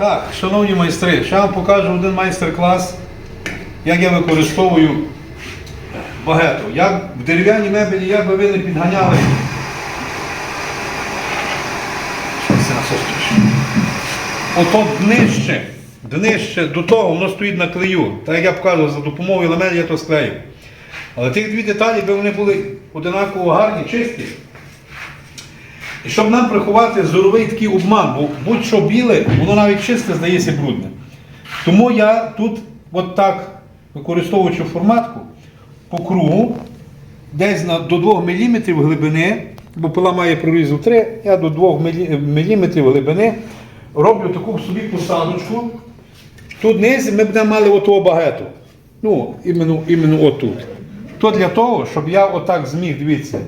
Так, шановні майстри, ще вам покажу один майстер-клас, як я використовую багету. Як в дерев'яній мебелі, як би ви не підганяли. Ото днище, днище до того, воно стоїть на клею. Так як я показував, за допомогою ламель я то склею. Але тих дві деталі, би вони були одинаково гарні, чисті. І щоб нам приховати зоровий такий обман, бо будь-що біле, воно навіть чисте здається брудним. Тому я тут, от так, використовуючи форматку, по кругу, десь на, до 2 мм глибини, бо пила має прорізу 3, я до 2 мм глибини роблю таку собі посадочку. Тут низі ми будемо мали отого багету. Ну, іменно, іменно отут. То для того, щоб я отак зміг, дивіться,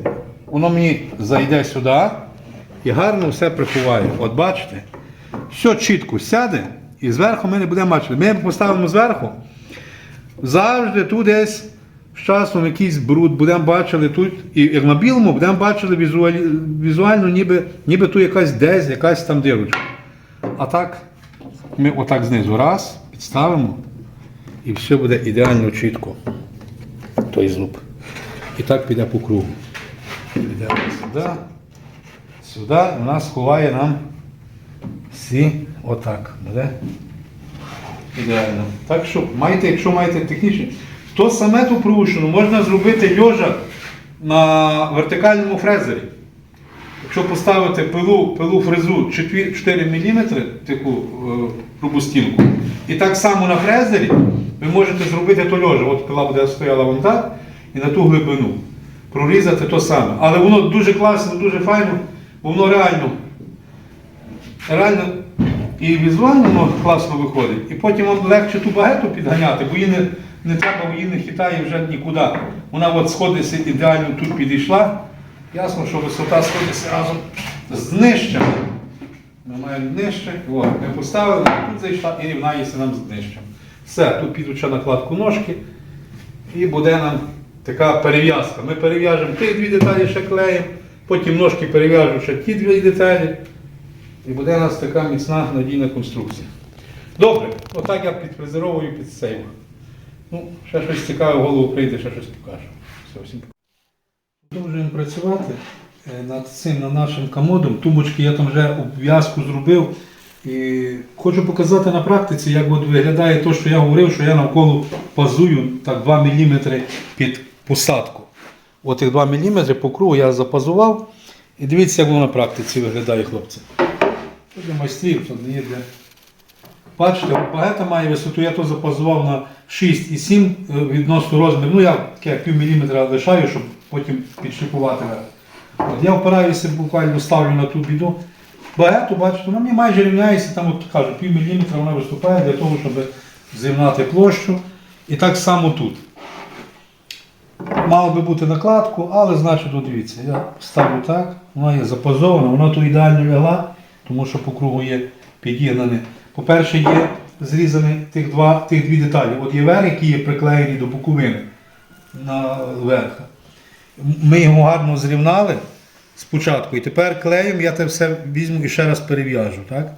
воно мені зайде сюди і гарно все приховає. От бачите? Все чітко сяде, і зверху ми не будемо бачити. Ми поставимо зверху. Завжди тут десь з часом якийсь бруд, будемо бачили тут, і як на білому будемо бачили візуалі, візуально, ніби, ніби тут якась десь, якась там дирочка. А так, ми отак знизу раз, підставимо, і все буде ідеально чітко. Той зуб. І так піде по кругу. Піде сюди, сюди, у нас ховає нам всі отак. Буде? Ідеально. Так що маєте, якщо маєте технічне, то саме ту пружину можна зробити льожа на вертикальному фрезері. Якщо поставити пилу, пилу фрезу 4 4 мм, таку е, пробустінку, і так само на фрезері ви можете зробити то льожа. От пила буде стояла вон так і на ту глибину. Прорізати то саме. Але воно дуже класно, дуже файно, воно реально, реально і візуально воно класно виходить. І потім вам легше ту багету підганяти, бо її не, не треба, її не хитає вже нікуди. Вона от сходиться ідеально тут підійшла. Ясно, що висота сходиться разом з. Ми маємо О, ми поставили, тут зайшла і рівнається нам з. Все, тут підуть ще накладку ножки і буде нам така перев'язка. Ми перев'яжемо ті дві деталі ще клеєм, потім ножки перев'яжемо ще ті дві деталі. І буде у нас така міцна надійна конструкція. Добре, отак я підфрезеровую під сейв. Ну, ще щось цікаве в голову прийде, ще щось покажу. Все, всім Продовжуємо працювати е, над цим над нашим комодом. Тумбочки я там вже обв'язку зробив. І хочу показати на практиці, як от виглядає те, що я говорив, що я навколо пазую так 2 мм під посадку. От тих 2 мм по кругу я запазував. І дивіться, як воно на практиці виглядає, хлопці. Тут для майстрів, тут не є. Бачите, от багета має висоту, я то запазував на 6,7 е, відносно розміру. Ну я таке пів міліметра лишаю, щоб потім підшліпувати. От я опираюся, буквально ставлю на ту біду. Багету, бачите, вона мені майже рівняється, там от кажу, пів міліметра вона виступає для того, щоб зрівняти площу. І так само тут. Мало би бути накладку, але значить, дивіться, я ставлю так, вона є запазована, вона тут ідеально лягла, тому що по кругу є підігнані. По-перше, є зрізані тих, два, тих дві деталі. От є верх, які є приклеєні до боковини на верха. Ми його гарно зрівнали спочатку, і тепер клеєм я це все візьму і ще раз перев'яжу. Так?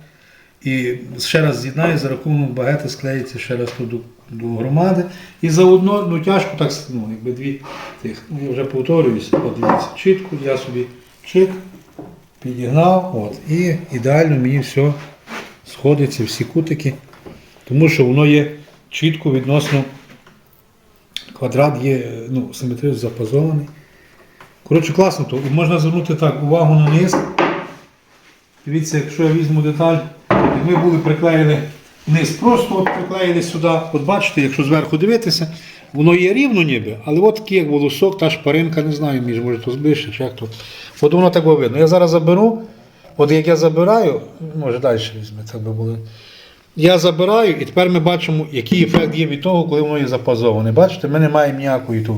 І ще раз з'єднаю, за рахунок багети склеїться ще раз тут до, громади. І заодно ну, тяжко так ну, якби дві тих. Ну, я вже повторююся, от дивіться, чітко, я собі чик, підігнав, от, і ідеально мені все сходиться, всі кутики, тому що воно є чітко відносно квадрат є ну, симетрично запазований. Коротше, класно, то можна звернути так увагу на низ. Дивіться, якщо я візьму деталь, ми були приклеїли низ, просто от приклеїли сюди. От бачите, якщо зверху дивитися, воно є рівно ніби, але от такий як волосок, та шпаринка, не знаю, між може то збільше, чи як то. От воно так видно. Я зараз заберу, от як я забираю, може далі візьме, так би було. Я забираю, і тепер ми бачимо, який ефект є від того, коли воно є запазоване. Бачите, ми не маємо ніякої тут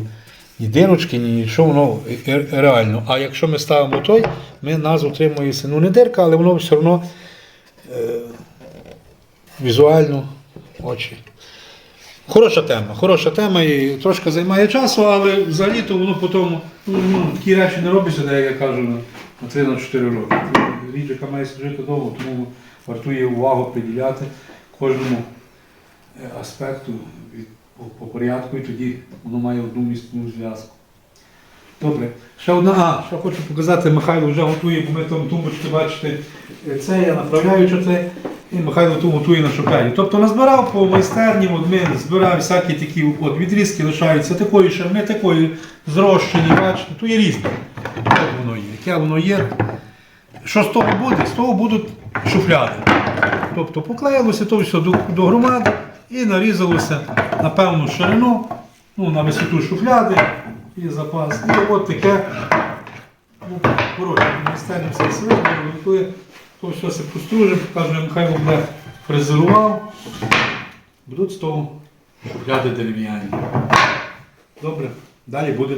ні дирочки, ні нічого, воно е- реально. А якщо ми ставимо той, ми нас утримується, ну не дирка, але воно все одно візуально очі. Хороша тема, хороша тема і трошки займає часу, але взагалі-то воно потім, ну, ну, такі речі не робиться, де, я кажу, на, на 3-4 роки. Річ, яка має служити довго, тому вартує увагу приділяти кожному е, аспекту по, по порядку, і тоді воно має одну міцну зв'язку. Добре. Ще одна, а, ще хочу показати, Михайло вже готує, бо ми там тумбочки, бачите, е, це я направляю що це, і Михайло ту готує на шопері. Тобто назбирав по майстерні, от ми збирав всякі такі от, відрізки лишаються такої шарми, такої зрощені, бачите, то є різне. От воно є, яке воно є. Що з того буде? З того будуть шуфляди. Тобто поклеїлося то все до, до громади і нарізалося на певну ширину, ну, на висоту шуфляди і запас. І от таке ну, коротше, міністерні все село готує, то все це постружив, каже, нехай буде фрезерував, будуть з того шуфляди дерев'яні. Добре, далі буде